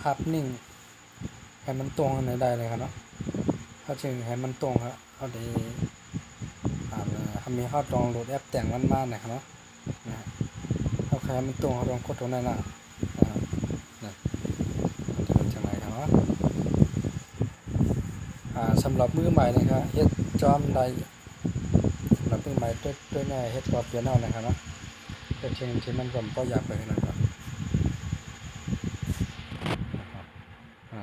ภาพนิ่งให้มันตรงในได้เลยครับเนาะเขาจึงให้มันตรงครับเขาได้อ่าเขามีเขาดาวน์โหลดแอปแต่งมันมากนะครับเนาะนะฮะเขาแค่ให้มันตรงเขาลองกดตรงนั้นนะนะจะเป็นจังไรครับเนาะสำหรับมือใหม่นะครับเฮ็ดจอมใดสำหรับมือใหม่ด้วยด้วยแน่เฮ็ดกรอบเปียโนนะครับเนาะแต่เชิงที่มันก็บ่อยากไปขนาดนั้นนะครับอ่า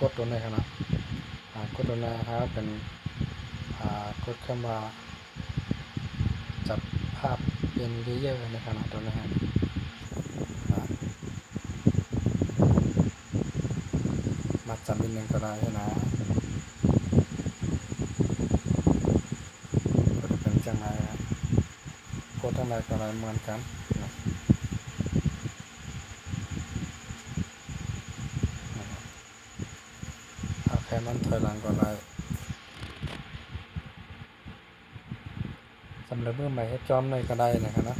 ก็เลือกมาทั้งหมดทั้ครับนะกดตัวในขณะครับเป็นกดคำว่าจับภาพเป็นเลเยอร์ในขณะตัวนี้ฮะอ่ามาจับเป็นหนึ่งก็ได้นะก็จะเป็นจังไรครับกดทั้งไรก็ได้เหมือนกันนะ นะครับ แค่นั้นถอยหลังก่อนได้สำหรับเมื่อใหม่ให้จอมหน่อยก็ได้นะครับนะ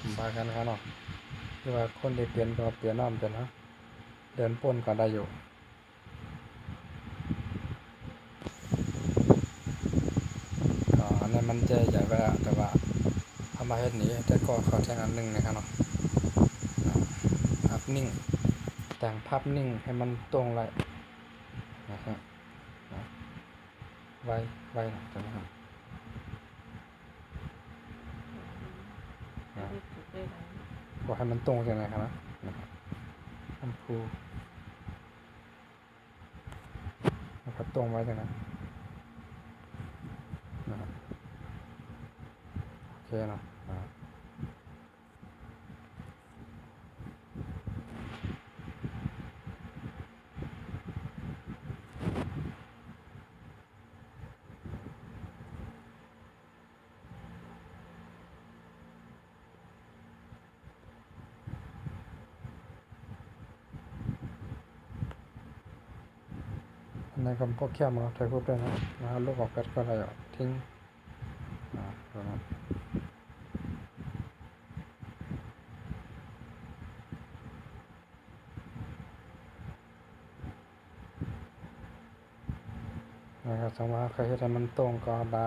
ผมพากันครับเนาะคือว่าคนได้เปลี่ยนก็เปลี่ยนน้อมเป็นนะเดินป่นก็ได้อยู่อันนั้นมันจะใหญ่ไปแล้วแต่ว่าเอามาเฮ็ดหนี้แต่ก็ขอแจ้งอันหนึ่งนะครับเนาะอ่าภาพนิ่งแต่งภาพนิ่งให้มันตรงเลย นะฮะนะไว้ไว้หน่อยจะนะครับนะบอกให้มันตรงจังเลยครับนะนะครับชมพูนะครับตรงไว้จังนะนะครับโอเคเนาะ นครับอันนี้นก็แค่มาถ่ายรูปได้นะนะลูกออกแฟลชก็ได้ทิ้งนะครับนะครับสมมติใครที่ทำมันตรงก็ได้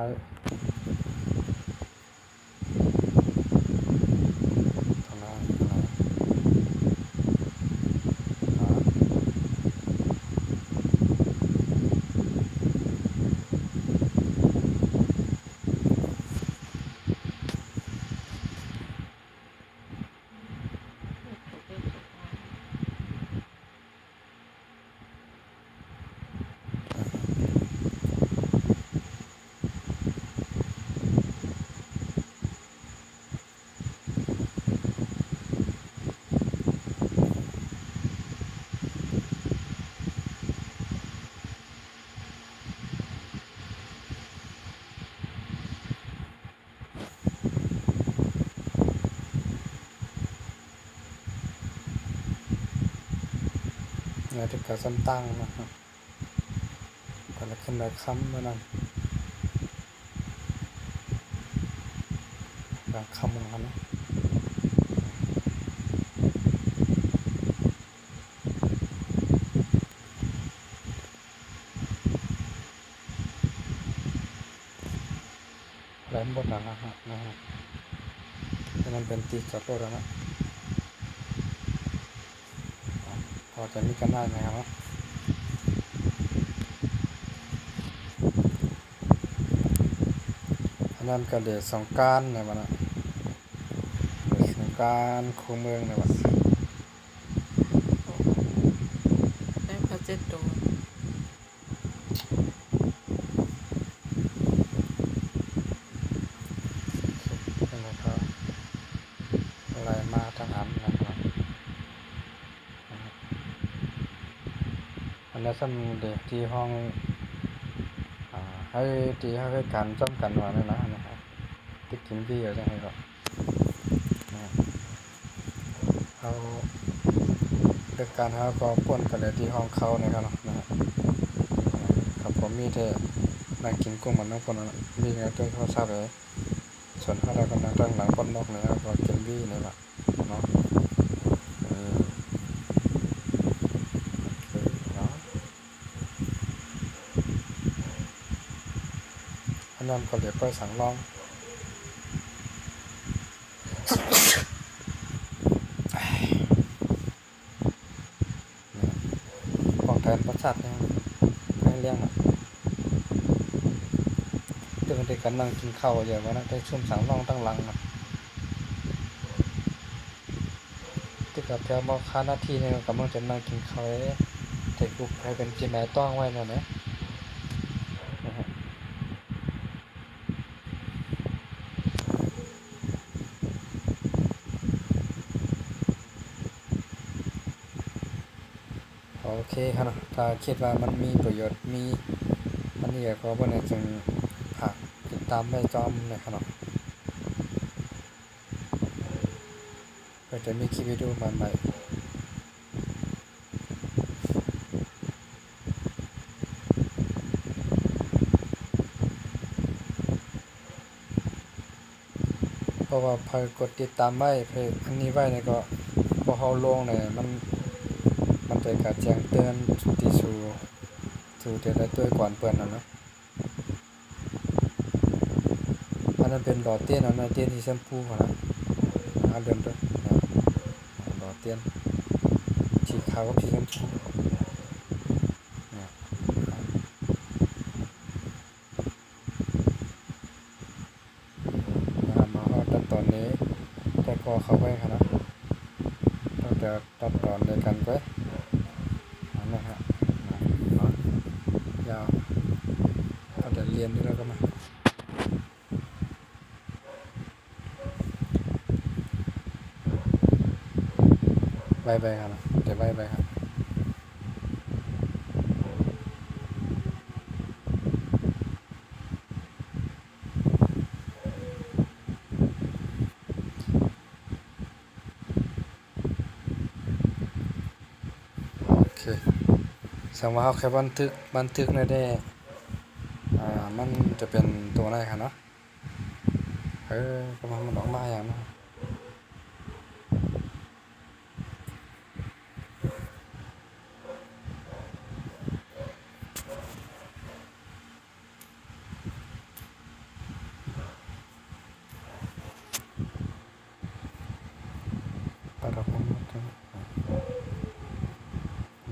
ทำได้ทำได้อ่า เนี่ยที่เขาซ้ำตั้งนะครับแต่ละขึ้นละคำเมื่อนั้นบางคำของเขานะแหลมบนนั้นนะฮะนะฮะมันเป็นตีจอดรถแล้วนะพ อจะนี้กันได้ไหมครับอันนั้นก็เดชสองการในวันนั้นเดชสงการคูเมืองในวันนั้นได้พระเจ็ดตัว ได้มาทั้งอันนะครับ อันนั้ำเด็กที่ห้องอให้ที่ให้การจ้อมกันว่านั่นนะนะครับที่กินพี่เอาจังไงก็นะเอาเรื่องการหาก็ป่นกันเลยที่ห้องเขานะครับนะครับผมมีแต่นั่งกินกุ้งเหมันน้องคนนั้นมีเงินตัวเขาทราบเลยส่วนถ้าเรากำลังตั้งหลังก้นนกเนี่ยก็เกนวี่นี่แหละเนาะเออโอเคเนาะอันนั้นก็เดี๋ยวไปสั่งลองเนี่ยของแทนประสาทเนี่ยให้เลี้ยงอะ เรื่องเด็กกัน นั่งกินข้าวอย่างวันนั้นได้ชุ่มสังร่องตั้งหลังนะที่กับแถวมาค้าหน้าที่เนี่ยกำลังจะนั่งกินข้าวเลยแต่กูให้เป็นจีแม่ต้องไว้นะเนี่ยนะฮะโอ เคครับเนาะถ้าคิดว่ามันมีประโยชน์มีอันนี้ก็บ่เนี่ยจึงผักติดตามแม่จอมนะครับเนาะเพื่อจะมีคลิปวิดีโอใหม่เพราะว่าพอกดติดตามไว้เพจอันนี้ไว้เนี่ยก็พอเฮาลงเนี่ยมัน มันจะกรแจ้งเตือนติสู่สู่แต่ละตัวก่อนเปิ้นนะเนาะอันนั้นเป็นหลอดเตี้ยนอันนั้นเตี้ยนที่แชมพูก่อนนะอันเดิมด้วยหลอดเตี้ยนสีขาวกับสีชมพูนะนะมาว่าตอนนี้แต่ก็เข้าไปครับนะเราจะตัดตอนในกันไว้ นนั้นฮะนะเนาะยาวเราจะเรียนด้วยแล้วก็มาบายบายครับเดี๋ยวบายบายครับโอเค สมว่าเขาแค่บันทึกบันทึกในได้อ่ามันจะเป็นตัวไหนครับเนาะเออประมาณมันออกมาอย่างนั้น para como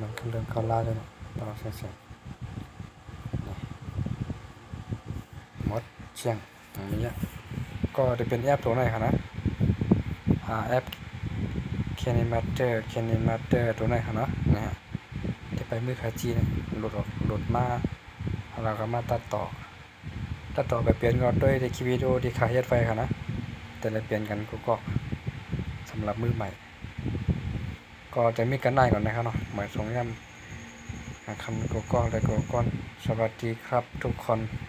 มันคือเรื่องเขาล่าเลยนะ สียเสียมดเชียงอย่างนี้ก็จะเป็นแอปตัวไหนครับนะอแอป Canimatter Canimatter ตัวไหนครับเนาะนะฮะที่ไปมือขาจีนี่ยหลุดออกหลุดมาเราก็มาตัดต่อ ตัดต่อแบบเปลี่ยนก่อนด้วยในคลิปวิดีโอที่ขาเฮ็ดไฟครับนะ แต่ละเปลี่ยนกันก็ก็สำหรับมือใหม่ ก็จะมีกันได้ก่อนนะครับเนาะหมายสงยำ คำโกก้อนและโกก้อนสวัสดีครับทุกคน